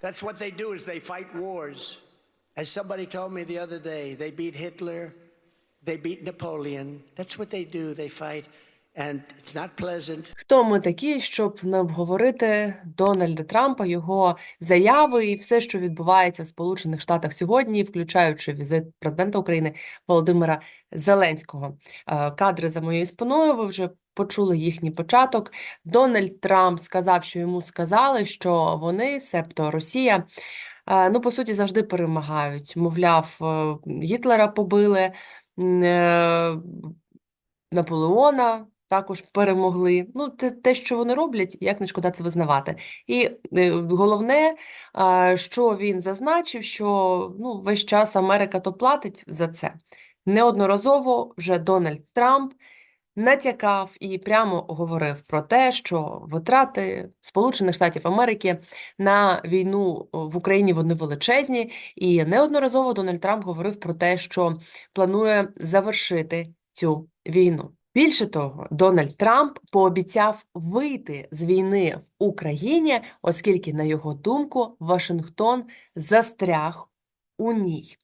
That's what they do is they fight wars. As somebody told me the other day, they beat Hitler, they beat Napoleon. That's what they do. They fight. Хто ми такі, щоб не обговорити Дональда Трампа, його заяви і все, що відбувається в Сполучених Штатах сьогодні, включаючи візит президента України Володимира Зеленського. Е, Кадри за моєю спиною. Ви вже почули їхній початок. Дональд Трамп сказав, що йому сказали, що вони, себто Росія, е, ну по суті, завжди перемагають. Мовляв, е, Гітлера побили. Наполеона також перемогли. Ну, те, те, що вони роблять, як не шкода це визнавати. І е, головне, що він зазначив, що ну, весь час Америка то платить за це. Неодноразово вже Дональд Трамп натякав і прямо говорив про те, що витрати Сполучених Штатів Америки на війну в Україні вони величезні, і неодноразово Дональд Трамп говорив про те, що планує завершити цю війну. Більше того, Дональд Трамп пообіцяв вийти з війни в Україні, оскільки, на його думку, Вашингтон застряг у ній.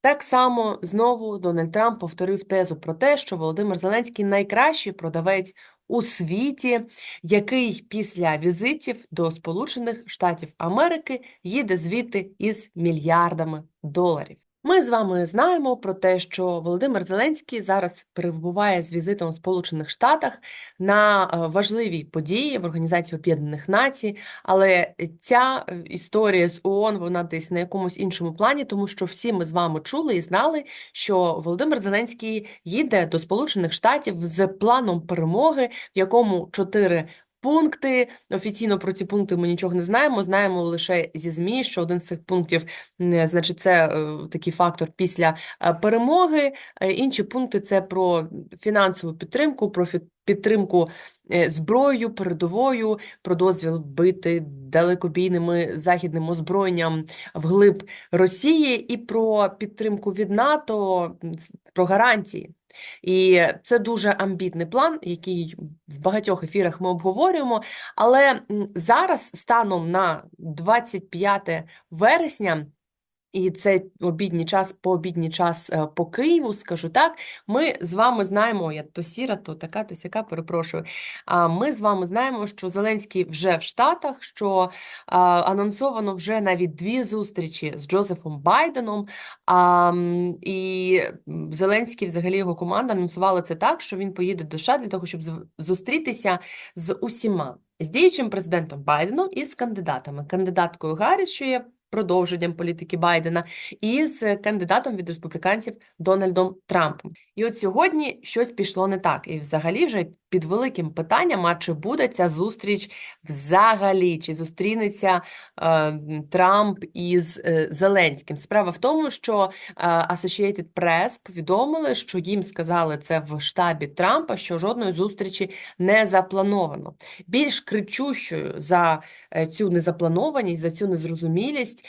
Так само знову Дональд Трамп повторив тезу про те, що Володимир Зеленський найкращий продавець у світі, який після візитів до Сполучених Штатів Америки їде звідти із мільярдами доларів. Ми з вами знаємо про те, що Володимир Зеленський зараз перебуває з візитом в Сполучених Штатах на е, важливій події в Організації Об'єднаних Націй, але ця е, історія з ООН, вона десь на якомусь іншому плані, тому що всі ми з вами чули і знали, що Володимир Зеленський їде до Сполучених Штатів з планом перемоги, в якому чотири пункти. Офіційно про ці пункти ми нічого не знаємо. Знаємо лише зі ЗМІ, що один з цих пунктів, м, значить, це е, такий фактор після е, перемоги. Е, Інші пункти це про фінансову підтримку, про підтримку е, зброєю, передовою, про дозвіл бити далекобійними західним озброєнням вглиб Росії, і про підтримку від НАТО, про гарантії. І це дуже амбітний план, який в багатьох ефірах ми обговорюємо. Але зараз, станом на 25 вересня, і це обідній час, пообідній час е, по Києву, скажу так. Ми з вами знаємо, я то сіра, то така, то сяка, перепрошую. А ми з вами знаємо, що Зеленський вже в Штатах, що анонсовано вже навіть дві зустрічі з Джозефом Байденом. А, і Зеленський, взагалі, його команда анонсували це так, що він поїде до США для того, щоб зустрітися з усіма з діючим президентом Байденом і з кандидатами. Кандидаткою Гарріс, що є продовженням політики Байдена, і з кандидатом від республіканців Дональдом Трампом. І от сьогодні щось пішло не так. І взагалі вже під великим питанням, а чи буде ця зустріч взагалі, чи зустрінеться е, Трамп із е, Зеленським. Справа в тому, що е, Associated Press повідомили, що їм сказали це в штабі Трампа, що жодної зустрічі не заплановано. Більш кричущою за е, цю незапланованість, за цю незрозумілість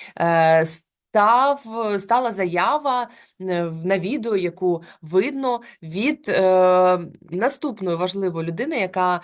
став, стала заява е, на відео, яку видно від е, наступної важливої людини, яка е,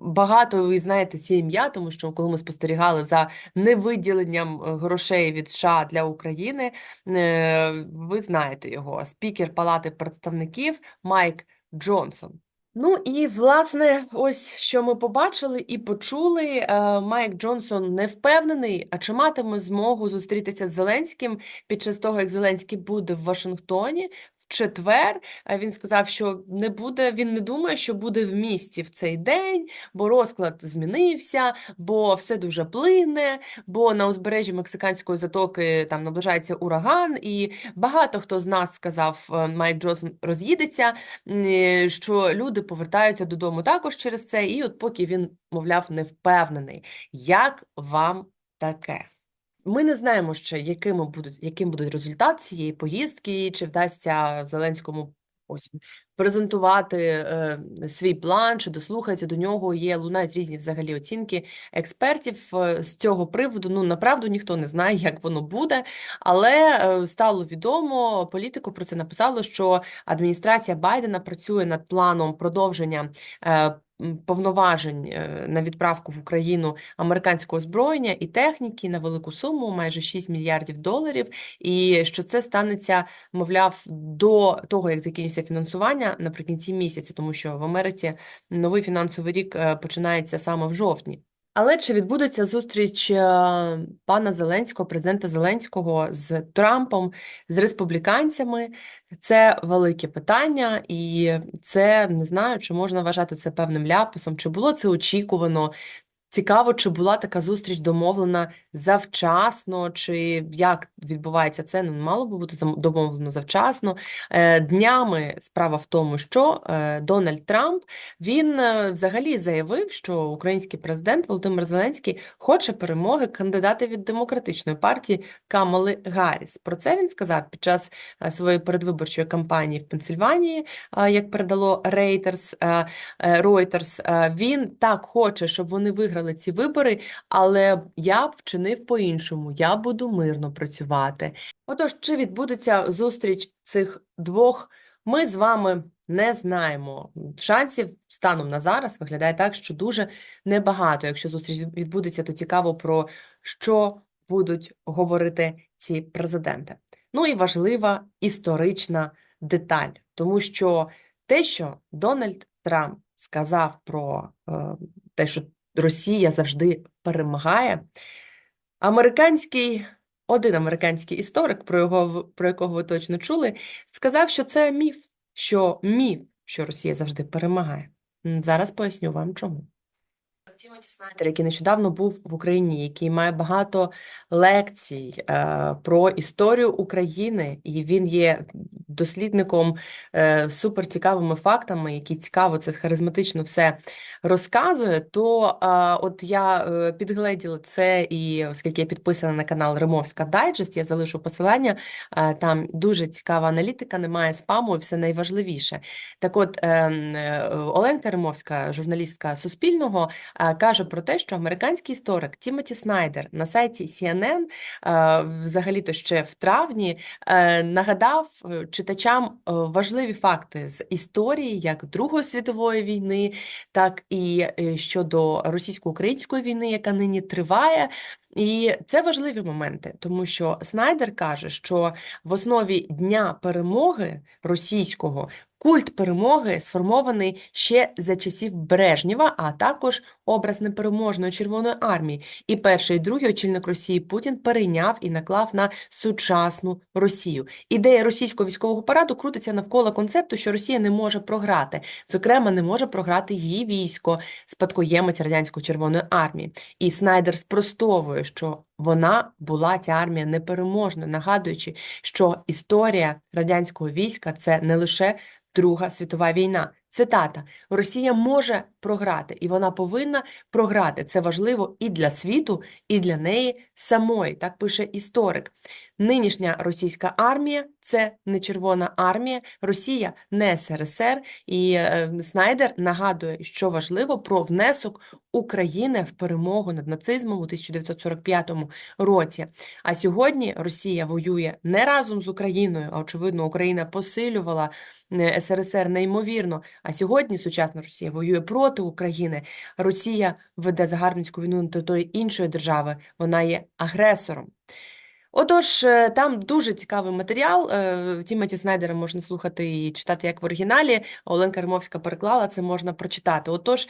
багато ви знаєте ці ім'я, тому що коли ми спостерігали за невиділенням е, грошей від США для України, е, ви знаєте його, спікер Палати представників Майк Джонсон. Ну і власне, ось що ми побачили і почули. Е, Майк Джонсон не впевнений, а чи матиме змогу зустрітися з Зеленським під час того, як Зеленський буде в Вашингтоні. Четвер Е, він сказав, що не буде, він не думає, що буде в місті в цей день, бо розклад змінився, бо все дуже плине, бо на узбережжі Мексиканської затоки там наближається ураган, і багато хто з нас сказав, е, Майк Джонсон роз'їдеться, е, що люди повертаються додому також через це, і от поки він, мовляв, не впевнений. Як вам таке? Ми не знаємо ще, якими будуть, яким буде результат цієї поїздки, чи вдасться Зеленському ось презентувати е, свій план, чи дослухаються до нього. Є лунають різні взагалі оцінки експертів е, з цього приводу. Ну направду ніхто не знає, як воно буде, але е, стало відомо, політику про це написало, що адміністрація Байдена працює над планом продовження е, повноважень е, на відправку в Україну американського озброєння і техніки на велику суму, майже 6 мільярдів доларів, і що це станеться, мовляв, до того, як закінчиться фінансування наприкінці місяця, тому що в Америці новий фінансовий рік е, починається саме в жовтні. Але чи відбудеться зустріч е, пана Зеленського, президента Зеленського з Трампом, з республіканцями? Це велике питання, і це не знаю, чи можна вважати це певним ляписом, чи було це очікувано. Цікаво, чи була така зустріч домовлена завчасно, чи як відбувається це? Ну, мало би бути домовлено завчасно. Е, Днями справа в тому, що е, Дональд Трамп він е, взагалі заявив, що український президент Володимир Зеленський хоче перемоги кандидата від демократичної партії Камали Гарріс. Про це він сказав під час своєї передвиборчої кампанії в Пенсильванії, як передало Reuters. Е, Він так хоче, щоб вони виграли ці вибори, але я б вчинив по-іншому. Я буду мирно працювати. Отож, чи відбудеться зустріч цих двох? Ми з вами не знаємо. Шансів станом на зараз виглядає так, що дуже небагато. Якщо зустріч відбудеться, то цікаво про що будуть говорити ці президенти. Ну і важлива історична деталь, тому що те, що Дональд Трамп сказав про е, те, що Росія завжди перемагає, американський, один американський історик, про його, про якого ви точно чули, сказав, що це міф, що міф, що Росія завжди перемагає. Зараз поясню вам чому. Тімоті Снайдер, який нещодавно був в Україні, який має багато лекцій е, про історію України, і він є дослідником е, суперцікавими фактами, які цікаво це харизматично все розказує. То е, от я е, підгледіла це, і оскільки я підписана на канал Римовська Дайджест, я залишу посилання. Е, там дуже цікава аналітика, немає спаму, все найважливіше. Так от ем, е, Оленка Римовська, журналістка Суспільного. е, каже про те, що американський історик Тімоті Снайдер на сайті CNN, е, взагалі-то ще в травні, е, нагадав е, читачам е, важливі факти з історії як Другої світової війни, так і щодо російсько-української війни, яка нині триває. І це важливі моменти, тому що Снайдер каже, що в основі Дня перемоги російського культ перемоги сформований ще за часів Брежнєва, а також образ непереможної Червоної армії. І перший, і другий очільник Росії Путін перейняв і наклав на сучасну Росію. Ідея російського військового параду крутиться навколо концепту, що Росія не може програти. Зокрема, не може програти її військо, спадкоємець радянської Червоної армії. І Снайдер спростовує, що вона була ця армія непереможна, нагадуючи, що історія радянського війська це не лише Друга світова війна. Цитата: Росія може програти, і вона повинна програти. Це важливо і для світу, і для неї самої. Так пише історик. Нинішня російська армія це не Червона армія, Росія не СРСР. І е, Снайдер нагадує, що важливо про внесок України в перемогу над нацизмом у 1945 році. А сьогодні Росія воює не разом з Україною, а очевидно, Україна посилювала е, СРСР неймовірно. А сьогодні сучасна Росія воює проти України. Росія веде загарбницьку війну на території іншої держави. Вона є агресором. Отож, е, там дуже цікавий матеріал. е, Тімоті Снайдера можна слухати і читати як в оригіналі. Оленка Римовська переклала, це можна прочитати. Отож,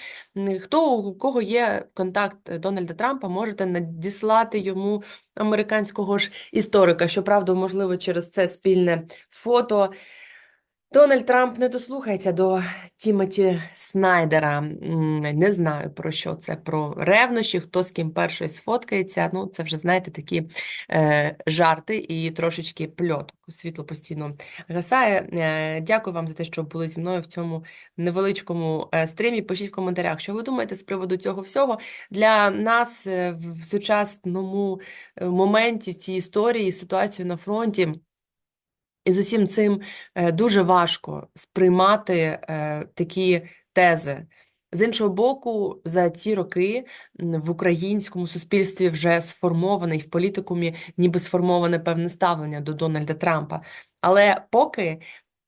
хто у кого є контакт Дональда Трампа, можете надіслати йому американського ж історика. Щоправда, можливо, через це спільне фото. Дональд Трамп не дослухається до Тімоті Снайдера. Не знаю про що це, про ревнощі, хто з ким перший сфоткається. Ну, це вже, знаєте, такі е, жарти і трошечки пльоток. Світло постійно гасає. Е, дякую вам за те, що були зі мною в цьому невеличкому е, стрімі. Пишіть в коментарях, що ви думаєте з приводу цього всього. Для нас е, в в сучасному е, моменті, в цій історії, ситуацію на фронті. І з усім цим е, дуже важко сприймати е, такі тези. З іншого боку, за ці роки в українському суспільстві вже сформоване і в політикумі ніби сформоване певне ставлення до Дональда Трампа. Але поки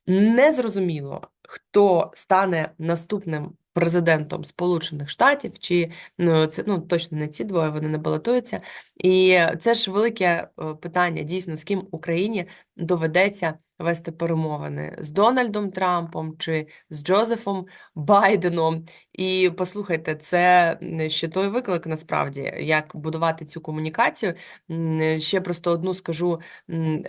не зрозуміло, хто стане наступним президентом Сполучених Штатів, чи ну, це ну, точно не ці двоє, вони не балотуються. І це ж велике е, питання, дійсно, з ким Україні доведеться вести перемовини з Дональдом Трампом чи з Джозефом Байденом. І послухайте, це ще той виклик насправді, як будувати цю комунікацію. Ще просто одну скажу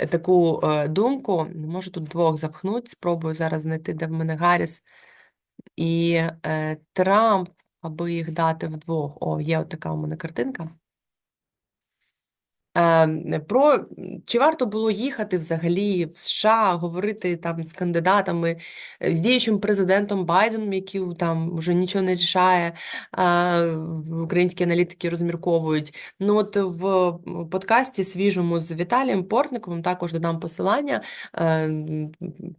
таку е, думку. Можу тут двох запхнути, спробую зараз знайти, де в мене Гарріс і е, Трамп, аби їх дати вдвох. О, є така у мене картинка. Е, Про чи варто було їхати взагалі в США, говорити там з кандидатами, е, з діючим президентом Байденом, який там вже нічого не рішає, українські аналітики розмірковують. Ну от в подкасті свіжому з Віталієм Портниковим також додам посилання. е,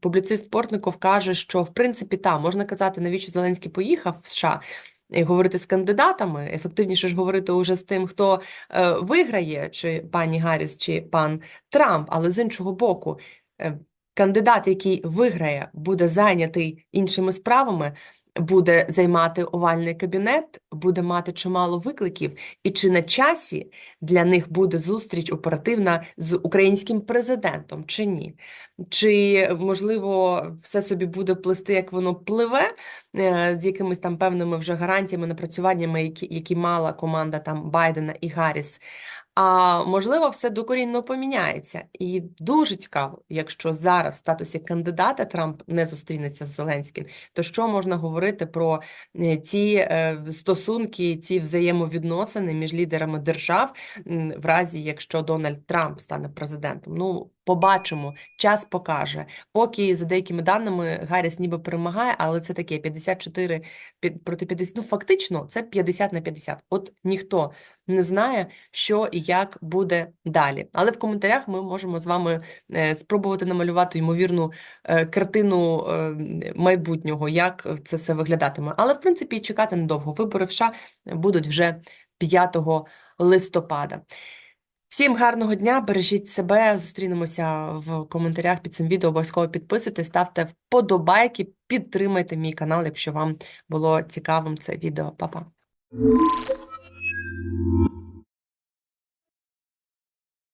Публіцист Портников каже, що в принципі там можна казати, навіщо Зеленський поїхав в США. Говорити з кандидатами, ефективніше ж говорити уже з тим, хто е, виграє, чи пані Гарріс, чи пан Трамп, але з іншого боку, е, кандидат, який виграє, буде зайнятий іншими справами, буде займати овальний кабінет, буде мати чимало викликів, і чи на часі для них буде зустріч оперативна з українським президентом, чи ні? Чи, можливо, все собі буде плисти, як воно пливе, е, з якимись там певними вже гарантіями, напрацюваннями, які, які мала команда там Байдена і Гарріс. А можливо, все докорінно поміняється. І дуже цікаво, якщо зараз в статусі кандидата Трамп не зустрінеться з Зеленським, то що можна говорити про е, ці е, стосунки, ці взаємовідносини між лідерами держав, в разі якщо Дональд Трамп стане президентом? Ну, побачимо, час покаже. Поки за деякими даними Гарріс ніби перемагає, але це таке 54 під- проти 50. Ну, фактично, це 50 на 50. От ніхто не знає, що і як буде далі. Але в коментарях ми можемо з вами е, спробувати намалювати ймовірну е, картину е, майбутнього, як це все виглядатиме. Але в принципі чекати недовго. Вибори в США будуть вже 5 листопада. Всім гарного дня, бережіть себе. Зустрінемося в коментарях під цим відео. Обов'язково підписуйтесь, ставте вподобайки, підтримайте мій канал, якщо вам було цікавим це відео. Па-па.